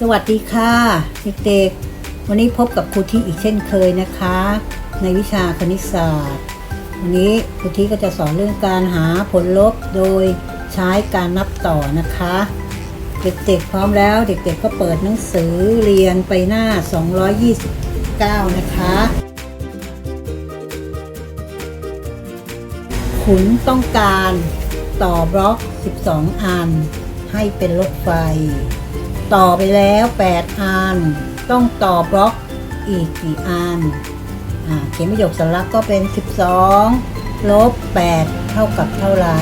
สวัสดีค่ะเด็กๆ วันนี้พบกับครูที่อีกเช่นเคยนะคะ ในวิชาคณิตศาสตร์ วันนี้ครูที่ก็จะสอนเรื่องการหาผลลบโดยใช้การนับต่อนะคะ เด็กๆพร้อมแล้วเด็กๆก็เปิดหนังสือเรียนไปหน้า 229 นะคะ ขุนต้องการ ต่อบล็อก 12 อัน ให้เป็นรถไฟ ต่อไปแล้ว 8 อัน ต้องต่อบล็อกอีกกี่อันอ่าเขียนประโยคสลักก็เป็น 12 ลบ 8 เท่ากับเท่าไหร่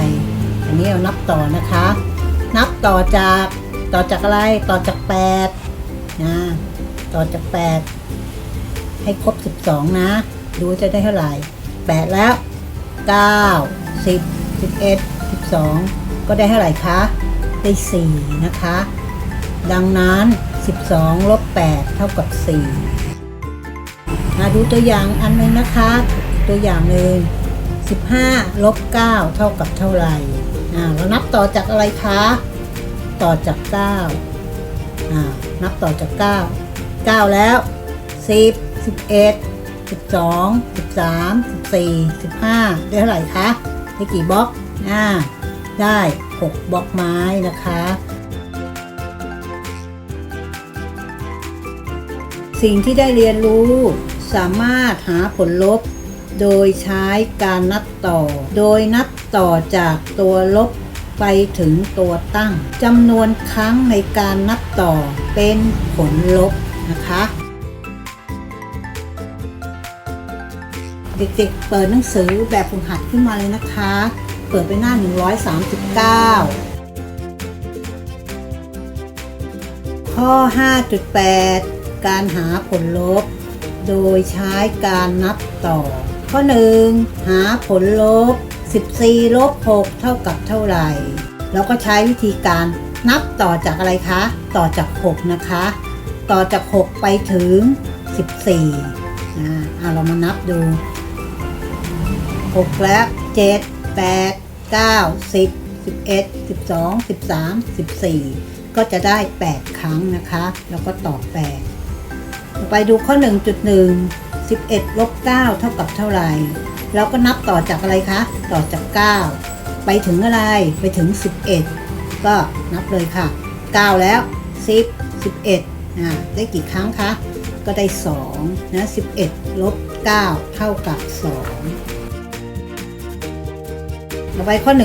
อันนี้เรานับต่อนะคะ นับต่อจากต่อจากอะไร ต่อจาก 8 นะ ต่อจาก 8 ให้ครบ 12 นะ ดูจะได้เท่าไหร่ 8 แล้ว 9 10 11 12 ก็ได้เท่าไหร่คะ ได้ 4 นะคะ ดังนั้น 12ลบ8เท่ากับ 4 มาดูตัวอย่างอันหนึงนะคะ ตัวอย่างหนึ่ง15ลบ9เท่ากับเท่าไหร่อ่าเรานับต่อจากอะไรคะ ต่อจาก9อ่านับต่อจาก 9 9 แล้ว 10 11 12 13 14 15 ได้เท่าไหร่คะ ได้กี่บล็อก อ่าได้6บล็อกไม้นะคะ สิ่งที่ได้เรียนรู้สามารถหาผลลบ โดยใช้การนับต่อ โดยนับต่อจากตัวลบไปถึงตัวตั้งจำนวนครั้งในการนับต่อเป็นผลลบนะคะ เด็กๆเปิดหนังสือแบบฝึกหัดขึ้นมาเลยนะคะ เปิดไปหน้า 139 ข้อ 5.8 การหาผลลบ โดยใช้การนับต่อ ข้อ 1 หาผลลบ 14 ลบ 6 เท่ากับเท่าไหร่ แล้วก็ใช้วิธีการนับต่อจากอะไรคะ ต่อจาก 6 นะคะ ต่อจาก 6 ไปถึง 14อ่าอะเรามานับดู 6 แล้ว 7 8 9 10 11 12 13 14ก็จะได้8ครั้งนะคะ แล้วก็ตอบ8ต่อไปดูข้อ1.1 11ลบ9เท่ากับเท่าไหร่เราก็นับต่อจากอะไรคะ ต่อจาก9ไปถึงอะไรไปถึง11ก็นับเลยค่ะ9แล้ว10 11อ่าได้กี่ครั้งคะ ก็ได้2นะ11ลบ9เท่ากับ2 ต่อไปข้อ 1.2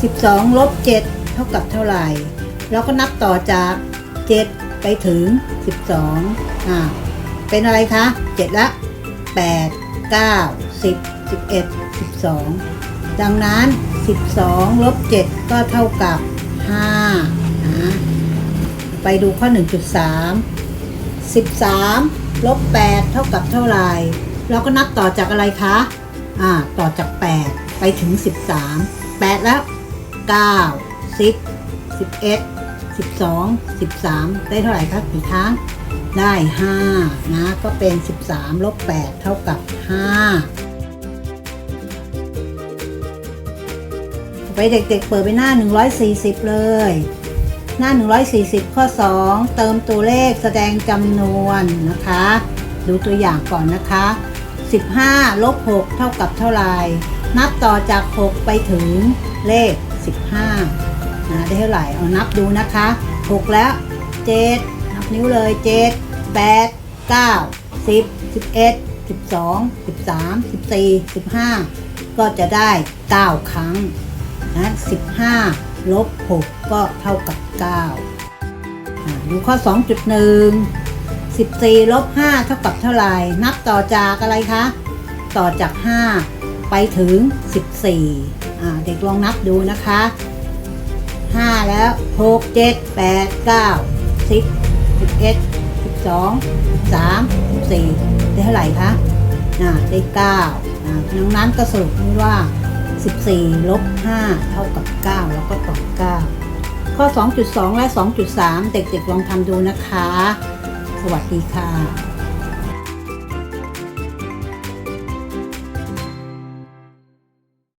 12ลบ7เท่ากับเท่าไหร่ เราก็นับต่อจาก 7 ไปถึง 12อ่าเป็นอะไรคะ 7 ละ 8 9 10 11 12 ดังนั้น 12ลบ7ก็เท่ากับ5นะไปดูข้อ 1.3 13ลบ8เท่ากับเท่าไหร่ เราก็นับต่อจากอะไรคะ อ่าต่อจาก 8 ไปถึง 13 8 แล้ว 9 10 11 12 13 ได้เท่าไหร่ครับกี่ครั้งได้ 5 นะ ก็เป็น 13ลบ8เท่ากับ 5 ไปเด็กๆ เปิดไปหน้า 140 เลย หน้า 140 ข้อ 2 เติมตัวเลขแสดงจำนวนนะคะ ดูตัวอย่างก่อนนะคะ 15 ลบ 6 เท่ากับเท่าไหร่นับต่อจาก 6 ไปถึงเลข 15นะได้เท่าไหร่เอานับดูนะคะ 6 แล้ว 7 นับนิ้วเลย 7 8 9 10 11 12 13 14 15 ก็จะได้ 9 ครั้งนะ15 ลบ 6 ก็เท่ากับ 9 ดูข้อ 2.1 14ลบ5เท่ากับเท่าไหร่ นับต่อจากอะไรคะ ต่อจาก 5 ไปถึง 14อ่าเด็กลองนับดูนะคะ 5 แล้ว 6 7 8 9 10 11 12 13 14ได้เท่าไหร่คะอ่าได้9อ่าดังนั้นก็สรุปว่า 14ลบ5เท่ากับ 9 แล้วก็ตอบ9ข้อ 2.2 และ 2.3 เด็กๆลองทำดูนะคะ สวัสดีค่ะ